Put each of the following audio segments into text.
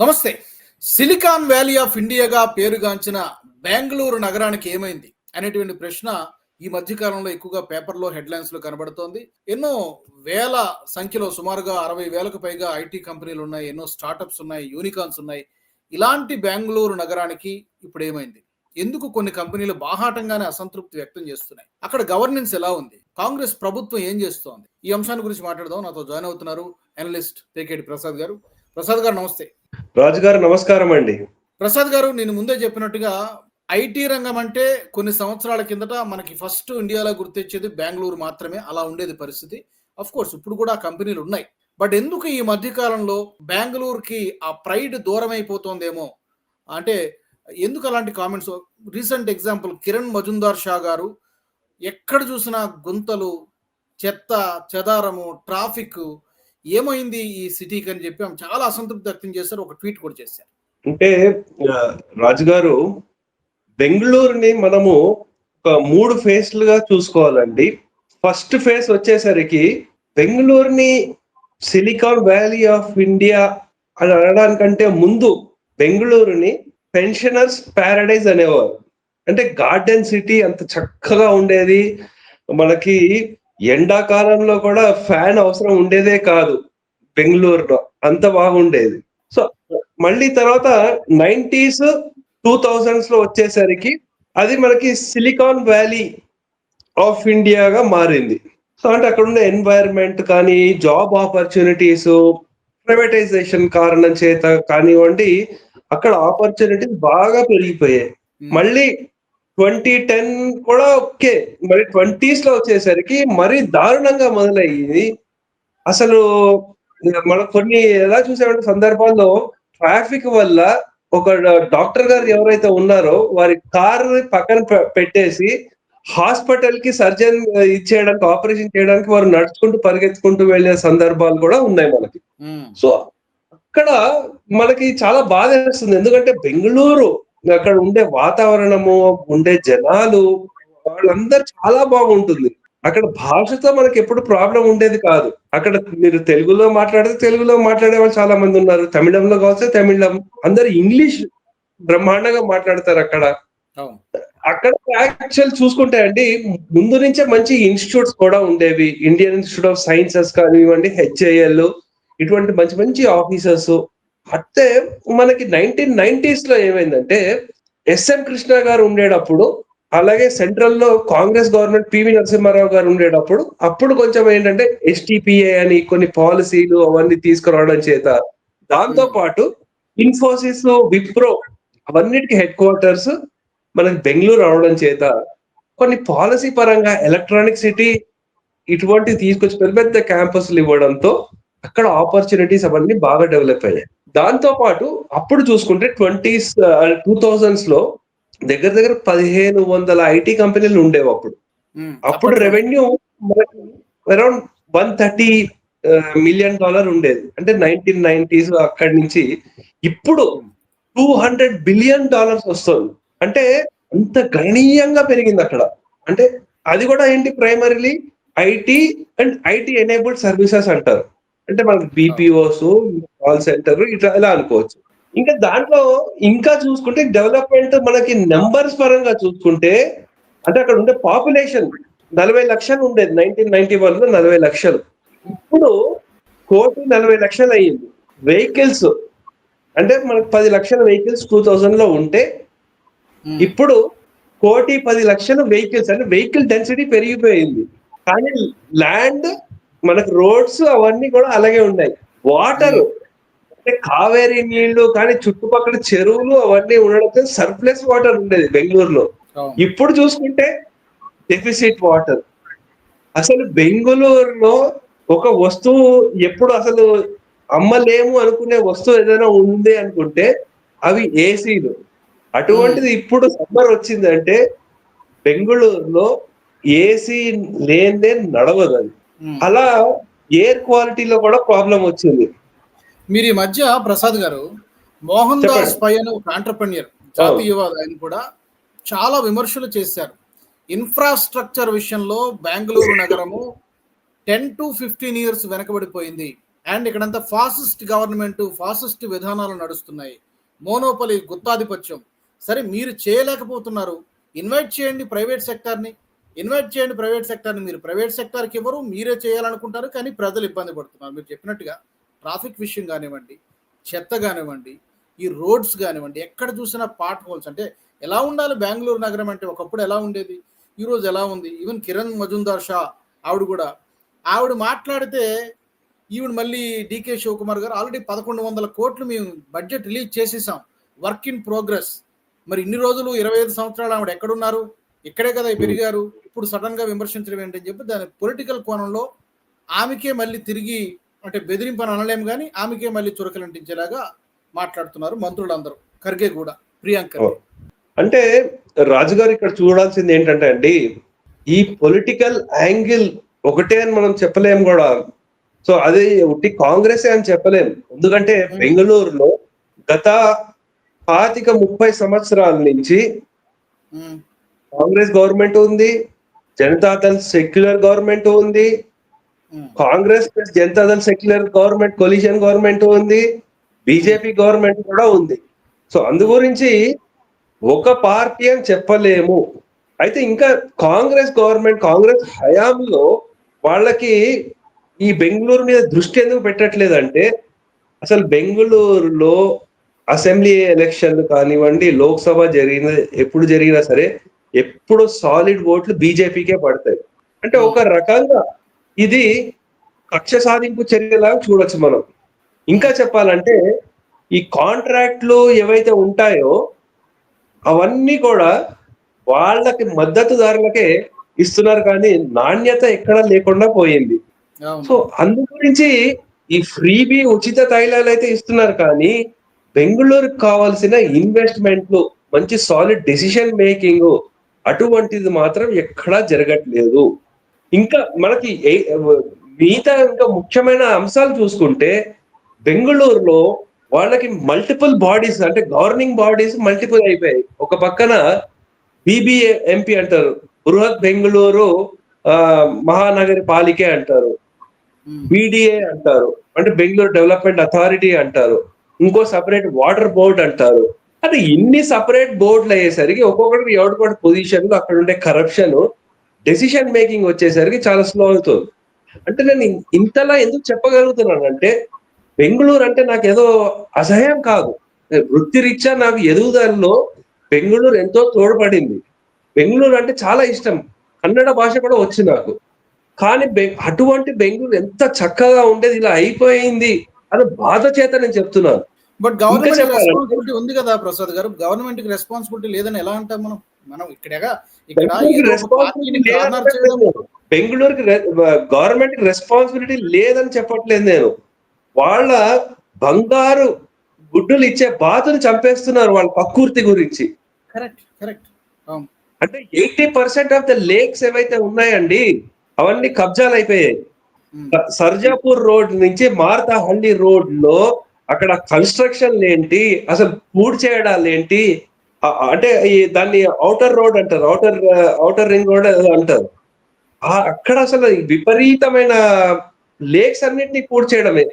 నమస్తే. Silicon valley of ఇండియాగా పేరుగాంచిన బెంగళూరు నగరానికి ఏమైంది అనేటువంటి ప్రశ్న ఈ మధ్యకాలంలో ఎక్కువగా పేపర్లో హెడ్లైన్స్లో కనబడుతోంది. ఎన్నో వేల సంఖ్యలో సుమారుగా అరవై వేలకు పైగా ఐటీ కంపెనీలు ఉన్నాయి ఎన్నో స్టార్టప్స్ ఉన్నాయి యూనికాన్స్ ఉన్నాయి. ఇలాంటి బెంగళూరు నగరానికి ఇప్పుడు ఏమైంది? ఎందుకు కొన్ని కంపెనీలు బాహాటంగానే అసంతృప్తి వ్యక్తం చేస్తున్నాయి? అక్కడ గవర్నెన్స్ ఎలా ఉంది? కాంగ్రెస్ ప్రభుత్వం ఏం చేస్తోంది? ఈ అంశాన్ని గురించి మాట్లాడదాం. నాతో జాయిన్ అవుతున్నారు అనలిస్ట్ పేకేటి ప్రసాద్ గారు. ప్రసాద్ గారు నమస్తే. రాజు గారు నమస్కారం అండి. ప్రసాద్ గారు నేను ముందే చెప్పినట్టుగా ఐటీ రంగం అంటే కొన్ని సంవత్సరాల కిందట మనకి ఫస్ట్ ఇండియాలో గుర్తొచ్చేది బెంగళూరు మాత్రమే. అలా ఉండేది పరిస్థితి. అఫ్ కోర్స్ ఇప్పుడు కూడా కంపెనీలు ఉన్నాయి. బట్ ఎందుకు ఈ మధ్య కాలంలో బెంగళూరుకి ఆ ప్రైడ్ దూరం అయిపోతుందేమో అంటే ఎందుకు అలాంటి comments? Recent example Kiran Majumdar Shaw garu ఎక్కడ చూసినా గుంతలు చెత్త చెదారము ట్రాఫిక్ ఏమైంది ఈ సిటీకి అని చెప్పి ఆమె చాలా అసంతృప్తి వ్యక్తం చేశారు ఒక ట్వీట్ కూడా చేశారు. అంటే రాజు గారు బెంగళూరుని మనము ఒక మూడు ఫేస్లుగా చూసుకోవాలండి. ఫస్ట్ ఫేస్ వచ్చేసరికి బెంగళూరుని సిలికాన్ వ్యాలీ ఆఫ్ ఇండియా అని అనడానికంటే ముందు బెంగళూరుని పెన్షనర్స్ ప్యారడైజ్ అనేవారు. అంటే గార్డెన్ సిటీ అంత చక్కగా ఉండేది. మనకి ఎండాకాలంలో కూడా ఫ్యాన్ అవసరం ఉండేదే కాదు బెంగళూరులో. అంత బాగుండేది. సో మళ్ళీ తర్వాత నైంటీస్ టూ థౌజండ్స్లో వచ్చేసరికి అది మనకి సిలికాన్ వ్యాలీ ఆఫ్ ఇండియాగా మారింది. సో అంటే అక్కడ ఉన్న ఎన్వైరన్మెంట్ కానీ జాబ్ ఆపర్చునిటీస్ ప్రైవేటైజేషన్ కారణం చేత కానివ్వండి అక్కడ ఆపర్చునిటీస్ బాగా పెరిగిపోయాయి. మళ్ళీ ట్వంటీ టెన్ కూడా ఓకే. మరి ట్వంటీస్లో వచ్చేసరికి మరీ దారుణంగా మొదలయ్యింది. అసలు మనం కొన్ని ఎలా చూసామంటే సందర్భాల్లో ట్రాఫిక్ వల్ల ఒక డాక్టర్ గారు ఎవరైతే ఉన్నారో వారి కార్ పక్కన పెట్టేసి హాస్పిటల్కి సర్జన్ ఇచ్చేయడానికి ఆపరేషన్ చేయడానికి వారు నడుచుకుంటూ పరిగెత్తుకుంటూ వెళ్ళే సందర్భాలు కూడా ఉన్నాయి మనకి. సో అక్కడ మనకి చాలా బాధ వేస్తుంది ఎందుకంటే బెంగళూరు అక్కడ ఉండే వాతావరణము ఉండే జనాలు వాళ్ళందరూ చాలా బాగుంటుంది. అక్కడ భాషతో మనకి ఎప్పుడు ప్రాబ్లం ఉండేది కాదు. అక్కడ మీరు తెలుగులో మాట్లాడితే తెలుగులో మాట్లాడే వాళ్ళు చాలా మంది ఉన్నారు. తమిళంలో కావచ్చు తమిళం. అందరు ఇంగ్లీష్ బ్రహ్మాండంగా మాట్లాడతారు అక్కడ. అక్కడ యాక్చువల్ చూసుకుంటే అండి ముందు నుంచే మంచి ఇన్స్టిట్యూట్స్ కూడా ఉండేవి. ఇండియన్ ఇన్స్టిట్యూట్ ఆఫ్ సైన్సెస్ కానివ్వండి హెచ్ఐఎల్ ఇటువంటి మంచి మంచి ఆఫీసర్స్ అయితే మనకి నైన్టీన్ నైన్టీస్లో ఏమైందంటే ఎస్ఎం కృష్ణ గారు ఉండేటప్పుడు అలాగే సెంట్రల్లో కాంగ్రెస్ గవర్నమెంట్ పివి నరసింహారావు గారు ఉండేటప్పుడు అప్పుడు కొంచెం ఏంటంటే ఎస్టిపిఏ అని కొన్ని పాలసీలు అవన్నీ తీసుకురావడం చేత దాంతో పాటు ఇన్ఫోసిస్ విప్రో అవన్నిటికి హెడ్ క్వార్టర్స్ మనకి బెంగళూరు అవడం చేత కొన్ని పాలసీ పరంగా ఎలక్ట్రానిక్ సిటీ ఇటువంటి తీసుకొచ్చి పెద్ద పెద్ద క్యాంపస్లు ఇవ్వడంతో అక్కడ ఆపర్చునిటీస్ అవన్నీ బాగా డెవలప్ అయ్యాయి. దాంతో పాటు అప్పుడు చూసుకుంటే ట్వంటీస్ టూ థౌజండ్స్లో దగ్గర దగ్గర పదిహేను వందల ఐటీ కంపెనీలు ఉండేవి అప్పుడు. అప్పుడు revenue around one thirty million dollar ఉండేది. అంటే నైన్టీన్ నైన్టీస్ అక్కడి నుంచి ఇప్పుడు టూ హండ్రెడ్ బిలియన్ డాలర్స్ వస్తుంది. అంటే అంత గణనీయంగా పెరిగింది అక్కడ. అంటే అది కూడా ఏంటి primarily IT and IT enabled services అంటారు. అంటే మనకి బీపీఓస్ కాల్ సెంటర్ ఇట్లా ఇలా అనుకోవచ్చు. ఇంకా దాంట్లో ఇంకా చూసుకుంటే డెవలప్మెంట్ మనకి నెంబర్స్ పరంగా చూసుకుంటే అంటే అక్కడ ఉండే పాపులేషన్ నలభై లక్షలు ఉండేది. నైన్టీన్ నైన్టీ వన్లో నలభై లక్షలు. ఇప్పుడు కోటి నలభై లక్షలు అయ్యింది. వెహికల్స్ అంటే మనకు పది లక్షల వెహికల్స్ టూ థౌజండ్లో ఉంటే ఉమ్, ఇప్పుడు కోటి పది లక్షల వెహికల్స్ అంటే వెహికల్ డెన్సిటీ పెరిగిపోయింది. కానీ ల్యాండ్ మనకు రోడ్స్ అవన్నీ కూడా అలాగే ఉన్నాయి. వాటర్ అంటే కావేరీ నీళ్ళు కానీ చుట్టుపక్కల చెరువులు అవన్నీ ఉండడంతో సర్ప్లస్ వాటర్ ఉండేది బెంగళూరులో. ఇప్పుడు చూసుకుంటే డెఫిసిట్ వాటర్ అసలు బెంగళూరులో ఒక వస్తువు ఎప్పుడు అసలు అమ్మలేము అనుకునే వస్తువు ఏదైనా ఉంది అనుకుంటే అవి ఏసీలు. అటువంటిది ఇప్పుడు సమ్మర్ వచ్చిందంటే బెంగళూరులో ఏసీ లేదే నడవదు అది. అలా ఎయిర్ క్వాలిటీలో కూడా ప్రాబ్లం వచ్చింది. మీరు ఈ మధ్య ప్రసాద్ గారు మోహన్ దాస్. పై అని ఒక ఆంటర్ప్రెన్యూర్ జాతీయవాది ఆయన కూడా చాలా విమర్శలు చేశారు. ఇన్ఫ్రాస్ట్రక్చర్ విషయంలో బెంగళూరు నగరము టెన్ టు ఫిఫ్టీన్ ఇయర్స్ వెనకబడిపోయింది. అండ్ ఇక్కడంతా ఫాసిస్ట్ గవర్నమెంట్ ఫాసిస్ట్ విధానాలు నడుస్తున్నాయి. మోనోపలి గుత్తాధిపత్యం. సరే మీరు చేయలేకపోతున్నారు. ఇన్వైట్ చేయండి ప్రైవేట్ సెక్టార్ని ఇన్వైట్ చేయండి ప్రైవేట్ సెక్టార్ని. మీరు ప్రైవేట్ సెక్టార్కి ఎవరు మీరే చేయాలనుకుంటారు కానీ ప్రజలు ఇబ్బంది పడుతున్నారు. మీరు చెప్పినట్టుగా ట్రాఫిక్ విషయం కానివ్వండి చెత్త కానివ్వండి ఈ రోడ్స్ కానివ్వండి ఎక్కడ చూసినా పార్ట్ హోల్స్ అంటే ఎలా ఉండాలి బెంగళూరు నగరం అంటే ఒకప్పుడు ఎలా ఉండేది? ఈరోజు ఎలా ఉంది? ఈవెన్ కిరణ్ మజుందార్ షా ఆవిడ కూడా. ఆవిడ మాట్లాడితే ఈవిడ మళ్ళీ డికే శివకుమార్ గారు ఆల్రెడీ పదకొండు వందల కోట్లు మేము బడ్జెట్ రిలీజ్ చేసేసాం. Work in progress. మరి ఇన్ని రోజులు ఇరవై ఐదు సంవత్సరాలు ఆవిడ ఎక్కడున్నారు? ఇక్కడే కదా పెరిగారు ఇప్పుడు సడన్గా విమర్శించడం ఏంటని చెప్పి దాని పొలిటికల్ కోణంలో ఆమెకే మళ్ళీ తిరిగి అంటే బెదిరింపని అనలేము కానీ ఆమెకే మళ్ళీ చురకలంటించేలాగా మాట్లాడుతున్నారు మంత్రులందరూ ఖర్గే కూడా ప్రియాంక. అంటే రాజుగారు ఇక్కడ చూడాల్సింది ఏంటంటే అండి ఈ పొలిటికల్ యాంగిల్ ఒకటే అని మనం చెప్పలేం కూడా. సో అది ఉట్టి కాంగ్రెస్ అని చెప్పలేం. ఎందుకంటే బెంగళూరులో గత పాతిక ముప్పై సంవత్సరాల నుంచి కాంగ్రెస్ గవర్నమెంట్ ఉంది జనతాదళ్ సెక్యులర్ గవర్నమెంట్ ఉంది Congress plus Janata Dal secular government coalition government ఉంది బీజేపీ గవర్నమెంట్ కూడా ఉంది. సో అందు గురించి ఒక పార్టీ అని చెప్పలేము. అయితే ఇంకా కాంగ్రెస్ గవర్నమెంట్ కాంగ్రెస్ హయాంలో వాళ్ళకి ఈ బెంగళూరు మీద దృష్టి ఎందుకు పెట్టట్లేదంటే అసలు బెంగళూరులో అసెంబ్లీ ఎలక్షన్లు కానివ్వండి లోక్సభ జరిగిన ఎప్పుడు జరిగినా సరే ఎప్పుడు సాలిడ్ ఓట్లు బీజేపీకే పడతాయి. అంటే ఒక రకంగా ఇది కక్ష సాధింపు చర్యలాగా చూడొచ్చు మనం. ఇంకా చెప్పాలంటే ఈ కాంట్రాక్ట్లు ఏవైతే ఉంటాయో అవన్నీ కూడా వాళ్ళకి మద్దతుదారులకే ఇస్తున్నారు కానీ నాణ్యత ఎక్కడ లేకుండా పోయింది. సో అందు గురించి ఈ ఫ్రీబీ ఉచిత తైలాలు అయితే ఇస్తున్నారు కానీ బెంగళూరుకు కావాల్సిన ఇన్వెస్ట్మెంట్లు మంచి సాలిడ్ డెసిషన్ మేకింగ్ అటువంటిది మాత్రం ఎక్కడా జరగట్లేదు. ఇంకా మనకి మిగతా ఇంకా ముఖ్యమైన అంశాలు చూసుకుంటే బెంగళూరులో వాళ్ళకి మల్టిపుల్ బాడీస్ అంటే గవర్నింగ్ బాడీస్ మల్టిపుల్ అయిపోయాయి. ఒక పక్కన బీబీఏ ఎంపీ అంటారు బృహత్ బెంగళూరు మహానగరి పాలికే అంటారు బీడీఏ అంటారు అంటే బెంగళూరు డెవలప్మెంట్ అథారిటీ అంటారు ఇంకో సపరేట్ వాటర్ బోర్డ్ అంటారు. అంటే ఇన్ని సపరేట్ బోర్డులు అయ్యేసరికి ఒక్కొక్కటి ఎవరికొకటి పొజిషన్ అక్కడ ఉండే కరప్షన్ డెసిషన్ మేకింగ్ వచ్చేసరికి చాలా స్లో అవుతుంది. అంటే నేను ఇంతలా ఎందుకు చెప్పగలుగుతున్నాను అంటే బెంగళూరు అంటే నాకు ఏదో అసహ్యం కాదు. వృత్తిరీత్యా నాకు ఎదుగుదలలో బెంగళూరు ఎంతో తోడ్పడింది. బెంగళూరు అంటే చాలా ఇష్టం. కన్నడ భాష కూడా వచ్చి నాకు. కానీ బె- అటువంటి బెంగళూరు ఎంత చక్కగా ఉండేది ఇలా అయిపోయింది అని బాధ చేత నేను చెప్తున్నాను. బట్ గవర్నమెంట్ రెస్పాన్సిబిలిటీ ఉంది కదా ప్రసాద్ గారు. గవర్నమెంట్కి రెస్పాన్సిబిలిటీ లేదని ఎలా అంటాం మనం? మనం ఇక్కడగా ఇక్కడ బెంగళూరుకి గవర్నమెంట్కి రెస్పాన్సిబిలిటీ లేదని చెప్పట్లేదు నేను. వాళ్ళ బంగారు గుడ్డులు ఇచ్చే బాతులు చంపేస్తున్నారు వాళ్ళ పక్కుర్తి గురించి. కరెక్ట్ కరెక్ట్ అవును. అంటే eighty percent of the lakes ఏవైతే ఉన్నాయండి అవన్నీ కబ్జాలు అయిపోయాయి సర్జాపూర్ రోడ్ నుంచి మార్తాహల్లి రోడ్లో అక్కడ కన్స్ట్రక్షన్ ఏంటి? అసలు పూర్తి చేయడాలు ఏంటి? అంటే ఈ దాన్ని ఔటర్ రోడ్ అంటారు. ఔటర్ ఔటర్ రింగ్ రోడ్ అంటారు. అక్కడ అసలు విపరీతమైన లేక్స్ అన్నిటిని పూర్తి చేయడమే.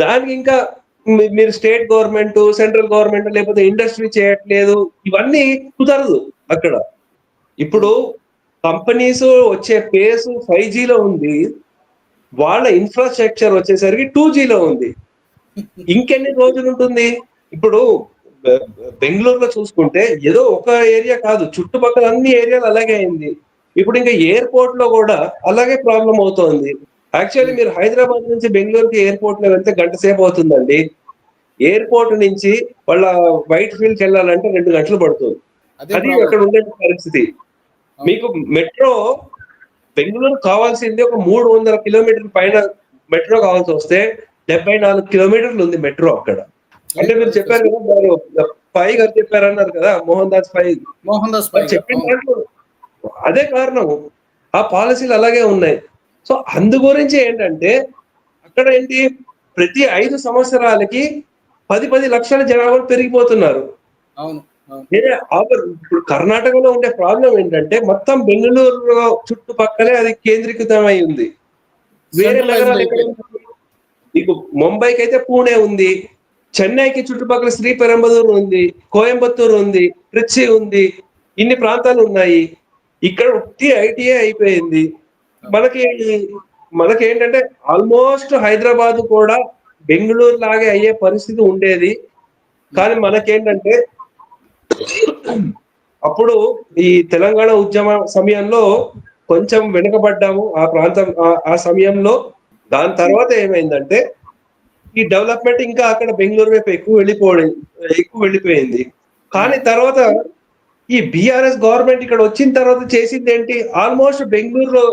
దానికి ఇంకా మీరు స్టేట్ గవర్నమెంట్ సెంట్రల్ గవర్నమెంట్ లేకపోతే ఇండస్ట్రీ చేయట్లేదు. ఇవన్నీ కుదరదు అక్కడ. ఇప్పుడు కంపెనీస్ వచ్చే పేస్ ఫైవ్ జీలో ఉంది. వాళ్ళ ఇన్ఫ్రాస్ట్రక్చర్ వచ్చేసరికి టూ జీలో ఉంది. ఇంకెన్ని రోజులు ఉంటుంది? ఇప్పుడు బెంగళూరులో చూసుకుంటే ఏదో ఒక ఏరియా కాదు. చుట్టుపక్కల అన్ని ఏరియాలు అలాగే అయింది. ఇప్పుడు ఇంకా ఎయిర్పోర్ట్లో కూడా అలాగే ప్రాబ్లం అవుతోంది. యాక్చువల్లీ మీరు హైదరాబాద్ నుంచి బెంగళూరుకి ఎయిర్పోర్ట్లో వెళ్తే గంట సేపు అవుతుందండి. ఎయిర్పోర్ట్ నుంచి వాళ్ళ వైట్ ఫీల్డ్కి వెళ్ళాలంటే రెండు గంటలు పడుతుంది. అదే. అక్కడ ఉండే పరిస్థితి. మీకు మెట్రో బెంగళూరు కావాల్సింది ఒక మూడు వందల కిలోమీటర్ పైన మెట్రో కావాల్సి వస్తే డెబ్బై నాలుగు కిలోమీటర్లు ఉంది మెట్రో అక్కడ. అంటే మీరు చెప్పారు కదా పై గారు చెప్పారు అన్నారు కదా మోహన్ దాస్ పై. మోహన్ దాస్ పై చెప్పిన దాంట్లో అదే కారణం. ఆ పాలసీలు అలాగే ఉన్నాయి. సో అందు గురించి ఏంటంటే అక్కడ ఏంటి ప్రతి ఐదు సంవత్సరాలకి పది పది లక్షల జనాభా పెరిగిపోతున్నారు. అవును ఇప్పుడు కర్ణాటకలో ఉండే ప్రాబ్లం ఏంటంటే మొత్తం బెంగళూరు చుట్టుపక్కలే అది కేంద్రీకృతమై ఉంది. వేరే నగరాలు ఎక్కడ మీకు ముంబైకి అయితే పూణే ఉంది చెన్నైకి చుట్టుపక్కల శ్రీపెరంబదూరు ఉంది కోయంబత్తూరు ఉంది ట్రిచ్చి ఉంది ఇన్ని ప్రాంతాలు ఉన్నాయి. ఇక్కడ ఉట్టి ఐటీఏ అయిపోయింది. మనకి మనకి ఏంటంటే ఆల్మోస్ట్ హైదరాబాద్ కూడా బెంగళూరు లాగే అయ్యే పరిస్థితి ఉండేది. కానీ మనకేంటంటే అప్పుడు ఈ తెలంగాణ ఉద్యమ సమయంలో కొంచెం వెనుకబడ్డాము. ఆ ప్రాంతం ఆ సమయంలో దాని తర్వాత ఏమైందంటే ఈ డెవలప్మెంట్ ఇంకా అక్కడ బెంగళూరు వైపు ఎక్కువ వెళ్ళిపోవడం ఎక్కువ వెళ్ళిపోయింది. కానీ తర్వాత ఈ బీఆర్ఎస్ గవర్నమెంట్ ఇక్కడ వచ్చిన తర్వాత చేసింది ఏంటి? ఆల్మోస్ట్ బెంగళూరులో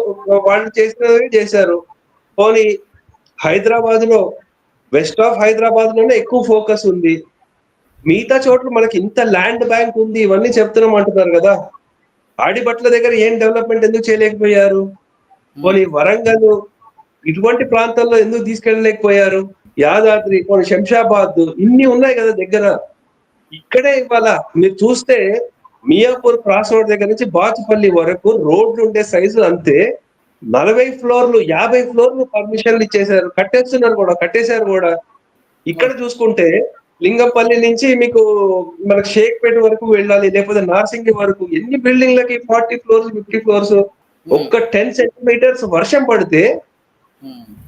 వాళ్ళు చేసినవి చేశారు. పోనీ హైదరాబాద్లో వెస్ట్ ఆఫ్ హైదరాబాద్లోనే ఎక్కువ ఫోకస్ ఉంది. మిగతా చోట్ల మనకి ఇంత ల్యాండ్ బ్యాంక్ ఉంది ఇవన్నీ చెప్తున్నాం అంటున్నారు కదా. ఆడిబట్ల దగ్గర ఏం డెవలప్మెంట్ ఎందుకు చేయలేకపోయారు? పోనీ వరంగల్ ఇటువంటి ప్రాంతాల్లో ఎందుకు తీసుకెళ్ళలేకపోయారు? యాదాద్రి పోనీ శంషాబాద్ ఇన్ని ఉన్నాయి కదా దగ్గర. ఇక్కడే ఇవాళ మీరు చూస్తే మియాపూర్ క్రాస్ రోడ్ దగ్గర నుంచి బాచుపల్లి వరకు రోడ్లు ఉండే సైజు అంతే. నలభై ఫ్లోర్లు యాభై ఫ్లోర్లు పర్మిషన్లు ఇచ్చేసారు కట్టేస్తున్నారు కూడా కట్టేశారు కూడా. ఇక్కడ చూసుకుంటే లింగంపల్లి నుంచి మీకు మనకు షేక్పేట వరకు వెళ్ళాలి లేకపోతే నార్సింగి వరకు ఎన్ని బిల్డింగ్లకి ఫార్టీ ఫ్లోర్స్ ఫిఫ్టీ ఫ్లోర్స్? ఒక్క టెన్ సెంటీమీటర్స్ వర్షం పడితే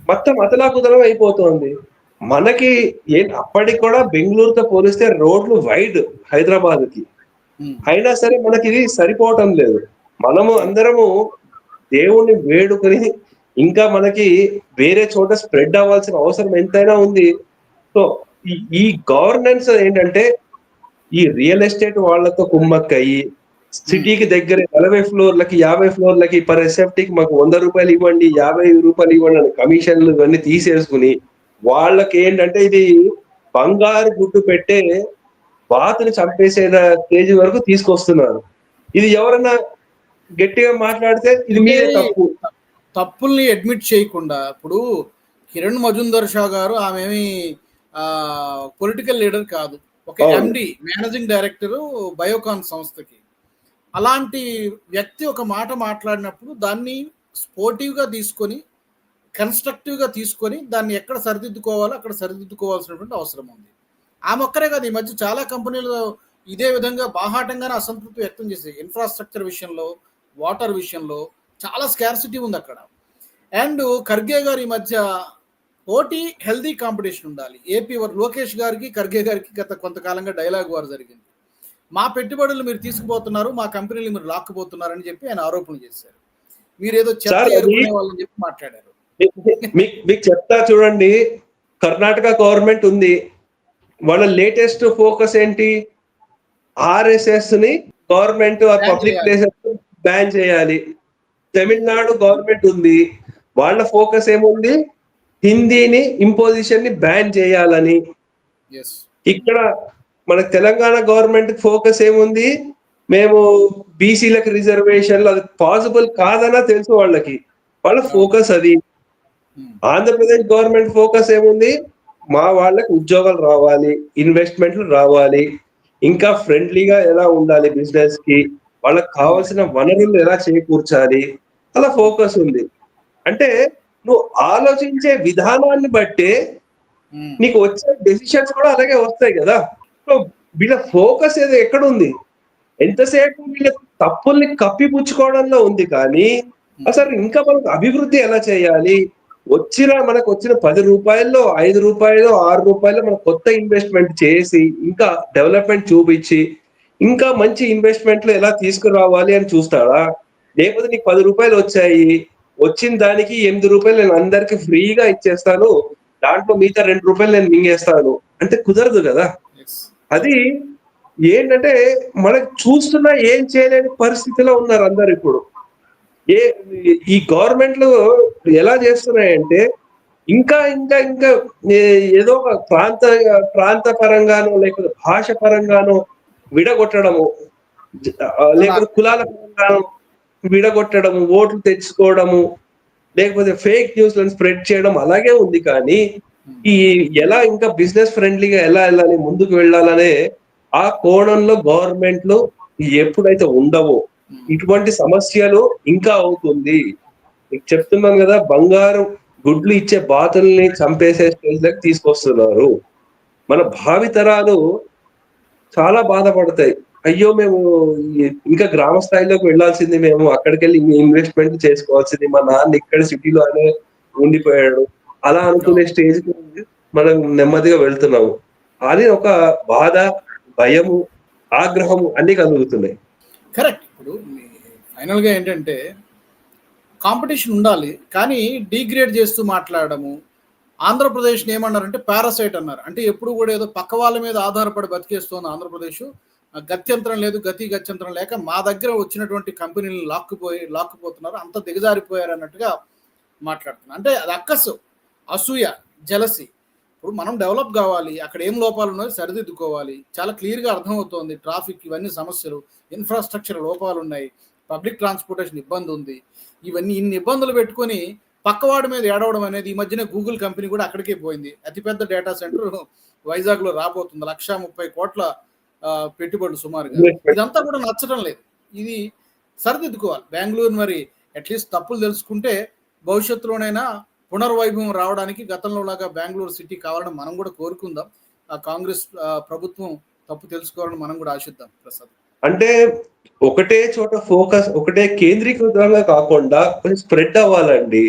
మొత్తం అతలాకుతలం అయిపోతుంది. మనకి ఏ అప్పటికి కూడా బెంగళూరుతో పోలిస్తే రోడ్లు వైడ్ హైదరాబాద్కి అయినా సరే మనకి ఇది సరిపోవటం లేదు. మనము అందరము దేవుణ్ణి వేడుకొని ఇంకా మనకి వేరే చోట స్ప్రెడ్ అవ్వాల్సిన అవసరం ఎంతైనా ఉంది. సో ఈ- ఈ గవర్నెన్స్ ఏంటంటే ఈ రియల్ ఎస్టేట్ వాళ్ళతో కుమ్మక్కయ్యి సిటీకి దగ్గర నలభై ఫ్లోర్లకి యాభై ఫ్లోర్లకి పర్ ఎస్ఎఫ్టీకి మాకు వంద రూపాయలు ఇవ్వండి యాభై రూపాయలు ఇవ్వండి అని కమిషన్లు ఇవన్నీ తీసేసుకుని వాళ్ళకి ఏంటంటే ఇది బంగారు గుడ్డు పెట్టే బాతుని చంపేసే స్టేజ్ వరకు తీసుకొస్తున్నారు. ఇది ఎవరన్నా గట్టిగా మాట్లాడితే ఇది మీదే తప్పు. తప్పుల్ని అడ్మిట్ చేయకుండా ఇప్పుడు కిరణ్ మజుందర్ షా గారు ఆమె పొలిటికల్ లీడర్ కాదు. ఒక. ఎండి మేనేజింగ్ డైరెక్టర్ బయోకాన్ సంస్థకి. అలాంటి వ్యక్తి ఒక మాట మాట్లాడినప్పుడు దాన్ని స్పోర్టివ్గా తీసుకొని కన్స్ట్రక్టివ్గా తీసుకొని దాన్ని ఎక్కడ సరిదిద్దుకోవాలో అక్కడ సరిదిద్దుకోవాల్సినటువంటి అవసరం ఉంది. ఆమె ఒక్కరే కాదు ఈ మధ్య చాలా కంపెనీలు ఇదే విధంగా బాహాటంగానే అసంతృప్తి వ్యక్తం చేసాయి ఇన్ఫ్రాస్ట్రక్చర్ విషయంలో వాటర్ విషయంలో చాలా స్కార్సిటీ ఉంది అక్కడ. అండ్ ఖర్గే గారు ఈ మధ్య పోటీ హెల్దీ కాంపిటీషన్ ఉండాలి. ఏపీ లోకేష్ గారికి ఖర్గే గారికి గత కొంతకాలంగా డైలాగ్ వారు జరిగింది. మా పెట్టుబడులు మీరు తీసుకుపోతున్నారు మా కంపెనీలు మీరు లాక్కుపోతున్నారని చెప్పి ఆయన ఆరోపణలు చేశారు. మీరు ఏదో చెత్త వాళ్ళని చెప్పి మాట్లాడారు. మీకు చెప్తా చూడండి కర్ణాటక గవర్నమెంట్ ఉంది. వాళ్ళ లేటెస్ట్ ఫోకస్ ఏంటి? ఆర్ఎస్ఎస్ని government or public. Places ban చేయాలి. తమిళనాడు గవర్నమెంట్ ఉంది. వాళ్ళ ఫోకస్ ఏముంది? హిందీని ఇంపోజిషన్ని బ్యాన్ చేయాలని ఇక్కడ మన తెలంగాణ గవర్నమెంట్ ఫోకస్ ఏముంది? మేము బీసీలకు రిజర్వేషన్లు అది పాసిబుల్ కాదన్నా తెలుసు వాళ్ళకి. వాళ్ళ ఫోకస్ అది. ఆంధ్రప్రదేశ్ గవర్నమెంట్ ఫోకస్ ఏముంది? మా వాళ్ళకి ఉద్యోగాలు రావాలి ఇన్వెస్ట్మెంట్లు రావాలి. ఇంకా ఫ్రెండ్లీగా ఎలా ఉండాలి బిజినెస్కి? వాళ్ళకి కావాల్సిన వనరులు ఎలా చేకూర్చాలి? అలా ఫోకస్ ఉంది. అంటే నువ్వు ఆలోచించే విధానాన్ని బట్టే నీకు వచ్చే డెసిషన్స్ కూడా అలాగే వస్తాయి కదా. సో వీళ్ళ ఫోకస్ ఏదో ఎక్కడ ఉంది ఎంతసేపు వీళ్ళ తప్పుల్ని కప్పిపుచ్చుకోవడంలో ఉంది కానీ అసలు ఇంకా మనకు అభివృద్ధి ఎలా చేయాలి? వచ్చిన మనకు వచ్చిన పది రూపాయల్లో ఐదు రూపాయలు ఆరు రూపాయలు మనం కొత్త ఇన్వెస్ట్మెంట్ చేసి ఇంకా డెవలప్మెంట్ చూపించి ఇంకా మంచి ఇన్వెస్ట్మెంట్లు ఎలా తీసుకురావాలి అని చూస్తాడా? లేకపోతే నీకు పది రూపాయలు వచ్చాయి వచ్చిన దానికి ఎనిమిది రూపాయలు నేను అందరికి ఫ్రీగా ఇచ్చేస్తాను దాంట్లో మిగతా రెండు రూపాయలు నేను మింగేస్తాను అంటే కుదరదు కదా? అది ఏంటంటే మనకు చూస్తున్నా ఏం చేయలేని పరిస్థితిలో ఉన్నారు అందరు ఇప్పుడు. ఏ ఈ గవర్నమెంట్లు ఎలా చేస్తున్నాయంటే ఇంకా ఇంకా ఇంకా ఏదో ఒక ప్రాంత ప్రాంత పరంగానో లేకపోతే భాష పరంగానో విడగొట్టడము లేకపోతే కులాల పరంగానో విడగొట్టడము ఓట్లు తెచ్చుకోవడము లేకపోతే ఫేక్ న్యూస్లను స్ప్రెడ్ చేయడం అలాగే ఉంది కానీ ఈ ఎలా ఇంకా బిజినెస్ ఫ్రెండ్లీగా ఎలా వెళ్ళాలి ముందుకు వెళ్ళాలనే ఆ కోణంలో గవర్నమెంట్లు ఎప్పుడైతే ఉండవో ఇటువంటి సమస్యలు ఇంకా అవుతుంది. మీకు చెప్తున్నాను కదా బంగారు గుడ్లు ఇచ్చే బాతుల్ని చంపేసే స్టేజ్ దగ్గర తీసుకొస్తున్నారు. మన భావితరాలు చాలా బాధపడతాయి. అయ్యో మేము ఇంకా గ్రామ స్థాయిలోకి వెళ్ళాల్సింది మేము అక్కడికి వెళ్ళి ఇన్వెస్ట్మెంట్ చేసుకోవాల్సింది. మా నాన్న ఇక్కడ సిటీలోనే ఉండిపోయాడు. అలా అనుకునే స్టేజ్ మనం నెమ్మదిగా వెళ్తున్నాము. అది ఒక బాధ భయము ఆగ్రహము అన్ని కలుగుతున్నాయి. కరెక్ట్ ఇప్పుడు ఫైనల్గా ఏంటంటే కాంపిటీషన్ ఉండాలి కానీ డిగ్రేడ్ చేస్తూ మాట్లాడము. ఆంధ్రప్రదేశ్ ఏమన్నారంటే పారాసైట్ అన్నారు. అంటే ఎప్పుడు కూడా ఏదో పక్క వాళ్ళ మీద ఆధారపడి బతికేస్తోంది ఆంధ్రప్రదేశ్. గత్యంతరం లేదు గతి గత్యంతరం లేక మా దగ్గర వచ్చినటువంటి కంపెనీలు లాక్కుపోయి లాక్కుపోతున్నారు. అంత దిగజారిపోయారు అన్నట్టుగా మాట్లాడుతున్నారు. అంటే అది అక్కసు అసూయ జలసి. ఇప్పుడు మనం డెవలప్ కావాలి అక్కడ ఏం లోపాలు ఉన్నాయో సరిదిద్దుకోవాలి. చాలా క్లియర్గా అర్థమవుతోంది ట్రాఫిక్ ఇవన్నీ సమస్యలు ఇన్ఫ్రాస్ట్రక్చర్ లోపాలు ఉన్నాయి పబ్లిక్ ట్రాన్స్పోర్టేషన్ ఇబ్బంది ఉంది. ఇవన్నీ ఇన్ని ఇబ్బందులు పెట్టుకొని పక్కవాడి మీద ఏడవడం అనేది ఈ మధ్యనే గూగుల్ కంపెనీ కూడా అక్కడికే పోయింది. అతిపెద్ద డేటా సెంటర్ వైజాగ్లో రాబోతుంది లక్ష ముప్పై కోట్ల పెట్టుబడులు సుమారుగా. ఇదంతా కూడా నచ్చడం లేదు. ఇది సరిదిద్దుకోవాలి. బెంగళూరు మరి అట్లీస్ట్ తప్పులు తెలుసుకుంటే భవిష్యత్తులోనైనా పునర్వైభవం రావడానికి గతంలో లాగా బెంగళూరు సిటీ కావాలని మనం కూడా కోరుకుందాం. ఆ కాంగ్రెస్ ప్రభుత్వం తప్పు తెలుసుకోవాలని మనం కూడా ఆశిద్దాం ప్రసాద్. అంటే ఒకటే చోట ఫోకస్ ఒకటే కేంద్రీకృతంగా కాకుండా కొంచెం స్ప్రెడ్ అవ్వాలండి.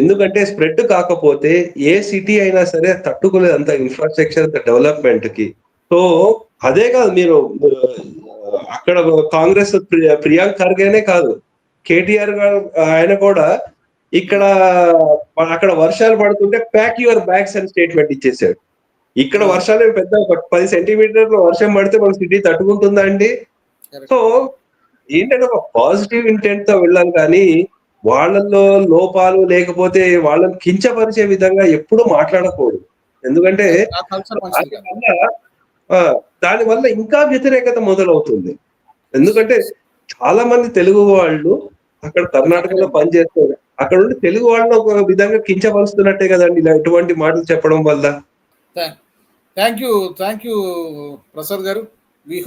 ఎందుకంటే స్ప్రెడ్ కాకపోతే ఏ సిటీ అయినా సరే తట్టుకోలేదు అంత ఇన్ఫ్రాస్ట్రక్చర్ డెవలప్మెంట్కి సో అదే కాదు మీరు అక్కడ కాంగ్రెస్ ప్రియాంక్ ఖర్గేనే కాదు. కేటీఆర్ గారు ఆయన కూడా ఇక్కడ అక్కడ వర్షాలు పడుతుంటే ప్యాక్ యువర్ బ్యాగ్స్ అని స్టేట్మెంట్ ఇచ్చేసాడు. ఇక్కడ వర్షాలు ఏం పెద్ద పది సెంటీమీటర్ల వర్షం పడితే మన సిటీ తట్టుకుంటుందా అండి? సో ఏంటంటే ఒక పాజిటివ్ ఇంటెంట్తో వెళ్ళాలి కానీ వాళ్ళల్లో లోపాలు లేకపోతే వాళ్ళని కించపరిచే విధంగా ఎప్పుడూ మాట్లాడకూడదు. ఎందుకంటే ఆ, దానివల్ల ఇంకా వ్యతిరేకత మొదలవుతుంది. ఎందుకంటే చాలా మంది తెలుగు వాళ్ళు అక్కడ కర్ణాటకలో పనిచేస్తారు. అక్కడ ఉండి తెలుగు వాళ్ళని ఒక విధంగా కించపరుస్తున్నట్టే కదండి ఇలా ఇటువంటి మాటలు చెప్పడం వల్ల. Thank you thank you Prasad garu.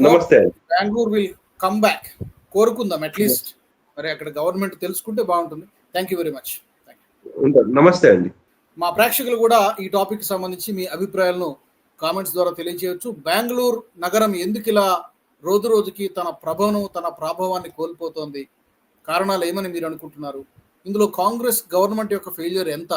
నమస్తే. బెంగళూరు విల్ కమ్ బ్యాక్ కోరుకుందాం అట్లీస్ట్ మరి అక్కడ గవర్నమెంట్ తెలుసుకుంటే బాగుంటుంది. Thank you very much. నమస్తే అండి. మా ప్రేక్షకులు కూడా ఈ టాపిక్ సంబంధించి మీ అభిప్రాయాలను కామెంట్స్ ద్వారా తెలియజేయవచ్చు బెంగళూరు నగరం ఎందుకు ఇలా రోజు రోజుకి తన ప్రభను తన ప్రాభవాన్ని కోల్పోతోంది? కారణాలు ఏమని మీరు అనుకుంటున్నారు? ఇందులో కాంగ్రెస్ గవర్నమెంట్ యొక్క ఫెయిల్యూర్ ఎంత?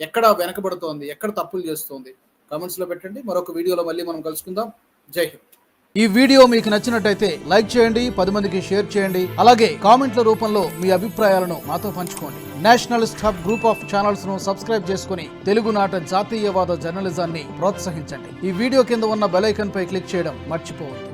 ఎక్కడ వెనకబడుతోంది? ఎక్కడ తప్పులు చేస్తోంది? కామెంట్స్లో పెట్టండి. మరొక వీడియోలో మళ్ళీ మనం కలుసుకుందాం. జై హింద్. ఈ వీడియో మీకు నచ్చినట్టయితే లైక్ చేయండి పది మందికి షేర్ చేయండి. అలాగే కామెంట్ల రూపంలో మీ అభిప్రాయాలను మాతో పంచుకోండి. నేషనలిస్ట్ హబ్ గ్రూప్ ఆఫ్ ఛానల్స్ను సబ్స్క్రైబ్ చేసుకుని తెలుగునాట జాతీయవాద జర్నలిజాన్ని ప్రోత్సహించండి. ఈ వీడియో కింద ఉన్న బెలైకన్ పై క్లిక్ చేయడం మర్చిపోవద్దు.